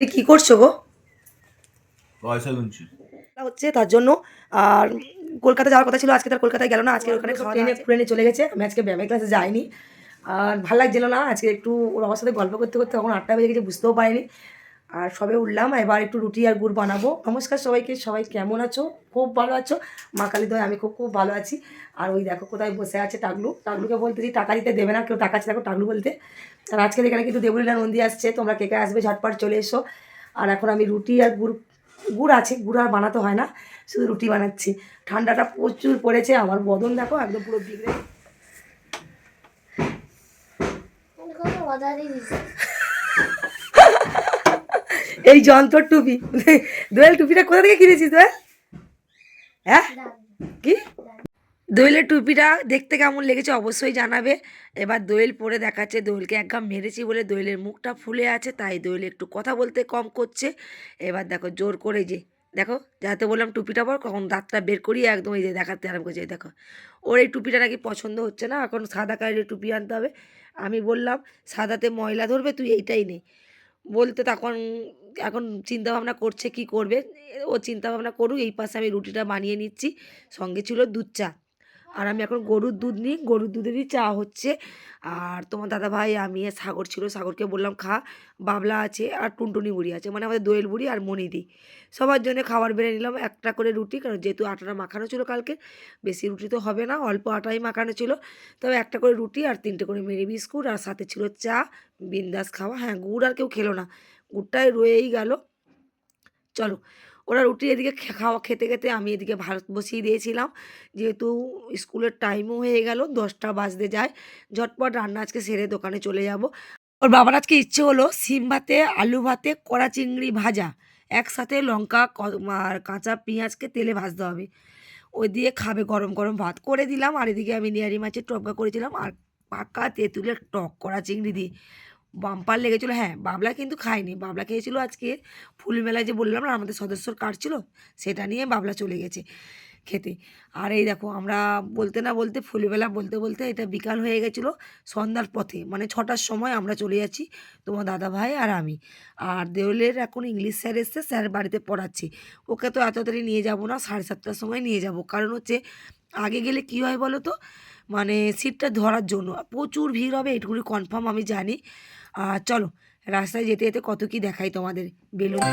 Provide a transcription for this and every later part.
এ কি করছ গো? পয়সা গুনছি। হচ্ছে তার জন্য আর কলকাতা যাওয়ার কথা ছিল আজকে তার কলকাতায় গেল না আজকে ওখানে ট্রেনে ট্রেনে চলে গেছে। আমি আজকে ব্যায়ামের ক্লাসে যাইনি। আর ভালো লাগছিল না আজকে একটু ওর আমার সাথে গল্প করতে করতে তখন আটটা বেজে গেছে বুঝতেও পারিনি। আর সবে উঠলাম, এবার একটু রুটি আর গুড় বানাবো। নমস্কার সবাইকে, সবাই কেমন আছো? খুব ভালো আছো? মা কালী দয় আমি খুব খুব ভালো আছি। আর ওই দেখো কোথায় বসে আছে টাকলু টাকলুকে বলতেছি টাকা দিতে দেবে না, কেউ টাকা আছে দেখো টাকলু বলতে। আর আজকে এখানে কিন্তু দেবলীলা নন্দী আসছে, তোমরা কে কে আসবে ঝটপট চলে এসো। আর এখন আমি রুটি আর গুড় গুড় আছে, গুড় আর বানাতে হয় না, শুধু রুটি বানাচ্ছি। ঠান্ডাটা প্রচুর পড়েছে, আমার বদন দেখো একদম পুরো বিগড়ে। এই যন্ত্র টুপি। দোয়েল টুপিটা কোথা থেকে কিনেছিস দোয়েল? হ্যাঁ? কি? দোয়েলের টুপিটা দেখতে কেমন লেগেছে অবশ্যই জানাবে। এবার দোয়েল পরে দেখাচ্ছে, দোয়েলকে এক ঘাম মেরেছি বলে দোয়েলের মুখটা ফুলে আছে, তাই দোয়েল একটু কথা বলতে কম করছে। এবার দেখো, জোর করে যে, দেখো, যাতে বললাম টুপিটা পর, কখন দাঁতটা বের করিয়ে একদম এই যে দেখাতে আরাম করছে। দেখো, ওর এই টুপিটা নাকি পছন্দ হচ্ছে না, এখন সাদা কালারের টুপি আনতে হবে। আমি বললাম, সাদাতে ময়লা ধরবে, তুই এইটাই নে। বলতে তখন, এখন চিন্তা ভাবনা করছে কি করবে। ও চিন্তা ভাবনা করুক, এই পাশে আমি রুটিটা বানিয়ে নিচ্ছি। সঙ্গে ছিল দুধ চা। আর আমি এখন গরুর দুধ নিই। গরুর দুধেরই চা হচ্ছে। আর তোমার দাদা ভাই আমি সাগর ছিল। সাগরকে বললাম, খা, বাবলা আছে আর টুনটুনি বুড়ি আছে। মানে আমাদের দোয়েল বুড়ি আর মনিদি। সবার জন্য খাবার বেড়ে নিলাম একটা করে রুটি, কারণ যেহেতু আটাটা মাখানো ছিল কালকে, বেশি রুটি তো হবে না, অল্প আটাই মাখানো ছিল। তবে একটা করে রুটি আর তিনটে করে মেরি বিস্কুট, আর সাথে ছিল চা, বিন্দাস খাওয়া। হ্যাঁ গুড় আর কেউ খেলো না। গুড়টাই রয়েই গেল। চলো ওরা রুটি এদিকে খাওয়া, খেতে খেতে আমি এদিকে ভাত বসিয়ে দিয়েছিলাম। যেহেতু স্কুলের টাইমও হয়ে গেল, দশটা বাজতে যায়। ঝটপট রান্না আজকে সেরে দোকানে চলে যাব। ওর বাবার আজকে ইচ্ছে হলো সিম ভাতে, আলু ভাতে, কড়া চিংড়ি ভাজা। একসাথে লঙ্কা আর কাঁচা পেঁয়াজকে তেলে ভাজতে হবে। ওই দিয়ে খাবে গরম গরম ভাত করে দিলাম। আর এদিকে আমি নিয়ারি মাছের টপকা করেছিলাম। আর পাকা তেঁতুলের টক করা চিংড়ি দিয়ে। বাম্পার লেগেছিলো হ্যাঁ বাবলা কিন্তু খায়নি। বাবলা খেয়েছিল আজকে ফুল মেলায় যে বললাম না, আমাদের সদস্যর কার্ড ছিল, সেটা নিয়ে বাবলা চলে গেছে খেতে। আর এই দেখো, আমরা বলতে না বলতে, ফুলবেলা বলতে বলতে এটা বিকাল হয়ে গেছিল সন্ধ্যার পথে। মানে ছটার সময় আমরা চলে যাচ্ছি, তোমার দাদা ভাই আর আমি। আর দেওলের এখন ইংলিশ স্যার এসছে, স্যার বাড়িতে পড়াচ্ছি। ওকে তো এত তাড়াতাড়ি নিয়ে যাব না, সাড়ে সাতটার সময় নিয়ে যাব। কারণ হচ্ছে, আগে গেলে কী হয় বলো তো? মানে সিটটা ধরার জন্য, প্রচুর ভিড় হবে, এটুকুনি কনফার্ম আমি জানি। আর চলো রাস্তায় যেতে যেতে কত কি দেখাই তোমাদের বেলুন।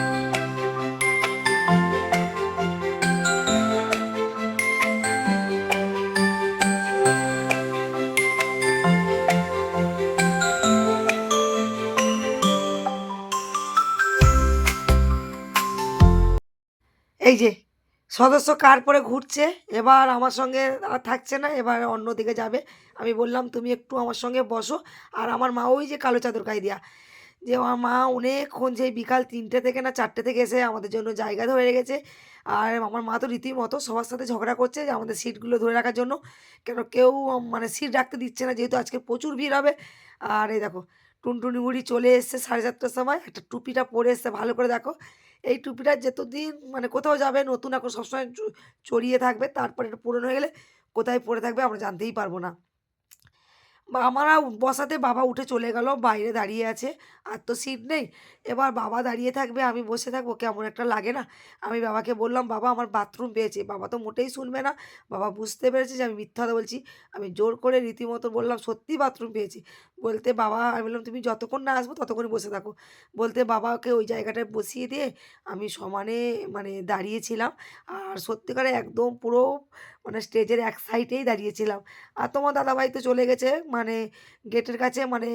এই যে সদস্য কার পরে ঘুরছে? এবার আমার সঙ্গে আর থাকছে না, এবার অন্যদিকে যাবে। আমি বললাম, তুমি একটু আমার সঙ্গে বসো। আর আমার মা ওই যে কালো চাদর গায়ে দিয়া, যে আমার মা অনেকক্ষণ যে বিকাল তিনটে থেকে না চারটে থেকে এসে আমাদের জন্য জায়গা ধরে রেখেছে। আর আমার মা তো রীতিমতো সবার সাথে ঝগড়া করছে যে আমাদের সিটগুলো ধরে রাখার জন্য। কেন কেউ মানে সিট রাখতে দিচ্ছে না, যেহেতু আজকে প্রচুর ভিড় হবে। আর এই দেখো টুনটুনি বুড়ি চলে এসছে সাড়ে চারটার সময়। একটা টুপিটা পরে এসছে, ভালো করে দেখো। এই টুপিটা যতদিন মানে কোথাও যাবে, নতুন এখন সবসময় চড়িয়ে থাকবে, তারপরে এটা পুরনো হয়ে গেলে কোথায় পরে থাকবে আমরা জানতেই পারব না। আমরা বসাতে বাবা উঠে চলে গেল, বাইরে দাঁড়িয়ে আছে, আর তো সিট নেই। এবার বাবা দাঁড়িয়ে থাকবে, আমি বসে থাকব, কেমন একটা লাগে না। আমি বাবাকে বললাম, বাবা, আমার বাথরুম পেয়েছে। বাবা তো মোটেই শুনবে না। বাবা বুঝতে পেরেছে যে আমি মিথ্যা বলছি। আমি জোর করে রীতিমতো বললাম, সত্যি বাথরুম পেয়েছি। বলতে বাবা, আমি বললাম, তুমি যতক্ষণ না আসব, ততক্ষণই বসে থাকো। বলতে বাবাকে ওই জায়গাটায় বসিয়ে দিয়ে আমি সমানে মানে দাঁড়িয়েছিলাম আর সত্যিকারে একদম পুরো মানে স্টেজের এক সাইডেই দাঁড়িয়েছিলাম। আর তোমার দাদাভাই তো চলে গেছে মানে গেটের কাছে মানে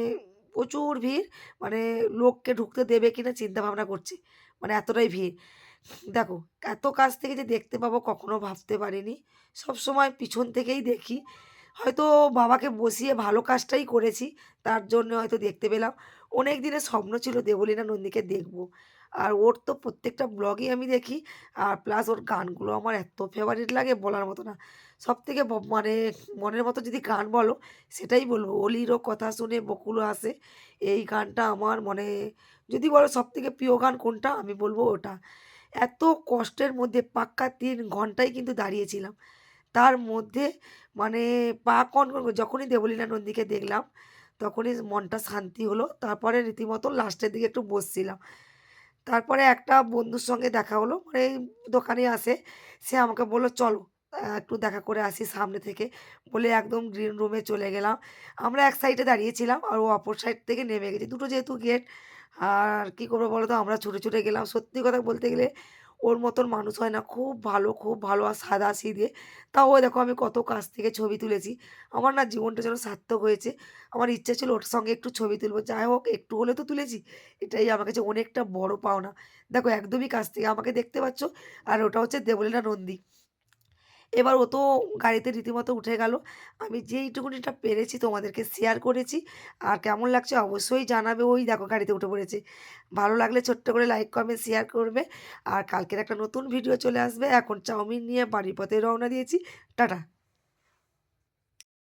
প্রচুর ভিড় মানে লোককে ঢুকতে দেবে কিনা চিন্তা ভাবনা করছে মানে এতটাই ভিড়। দেখো, এত কাছ থেকে যে দেখতে পাবো কখনো ভাবতে পারিনি, সব সময় পিছন থেকেই দেখি। হয়তো বাবাকে বসিয়ে ভালো কাজটাই করেছি, তার জন্য হয়তো দেখতে পেলাম। অনেক দিনের স্বপ্ন ছিল দেবলীনা নন্দীকে দেখব। আর ওর তো প্রত্যেকটা ব্লগই আমি দেখি। আর প্লাস ওর গানগুলো আমার এত ফেভারিট লাগে বলার মতো না। সব থেকে মানে মনের মতো যদি গান বলো, সেটাই বলব। অলিরও কথা শুনে বকুলও আসে। এই গানটা আমার মানে যদি বলো সব থেকে প্রিয় গান কোনটা, আমি বলব ওটা। এত কষ্টের মধ্যে পাক্কা তিন ঘন্টায় কিন্তু দাঁড়িয়েছিলাম। তার মধ্যে মানে পা কন কন যখনই দেবলীনা নন্দীকে দেখলাম, তখনই মনটা শান্তি হলো। তারপরে রীতিমতো লাস্টের দিকে একটু বসছিলাম। তারপরে একটা বন্ধুর সঙ্গে দেখা হলো। মানে দোকানে আসে, সে আমাকে বলল, চলো একটু দেখা করে আসি সামনে থেকে। বলে একদম গ্রিন রুমে চলে গেলাম। আমরা এক সাইডে দাঁড়িয়েছিলাম আর ও অপর সাইড থেকে নেমে গেছে। দুটো যেহেতু গেট আর কি করব বলো তো আমরা ছুটে ছুটে গেলাম। সত্যি কথা বলতে গেলে ওর মতন মানুষ হয় না। খুব ভালো খুব ভালো আর সাদা সিদে তাও দেখো আমি কত কাছ থেকে ছবি তুলেছি। আমার না জীবনটা যেন সার্থক হয়েছে। আমার ইচ্ছা ছিল ওর সঙ্গে একটু ছবি তুলবো। যাই হোক, একটু হলে তো তুলেছি। এটাই আমার কাছে অনেকটা বড় পাওনা। দেখো একদমই কাছ থেকে আমাকে দেখতে পাচ্ছ। আর ওটা হচ্ছে দেবলীনা নন্দী। এবার ও তো গাড়িতে রীতিমতো উঠে গেল। আমি যেইটুকুনিটা পেরেছি তোমাদেরকে শেয়ার করেছি। আর কেমন লাগছে অবশ্যই জানাবে। ওই দেখো গাড়িতে উঠে পড়েছে। ভালো লাগলে ছোট্ট করে লাইক কমেন্ট শেয়ার করবে। আর কালকের একটা নতুন ভিডিও চলে আসবে। এখন চাউমিন নিয়ে বাড়ির পথে রওনা দিয়েছি। টাটা।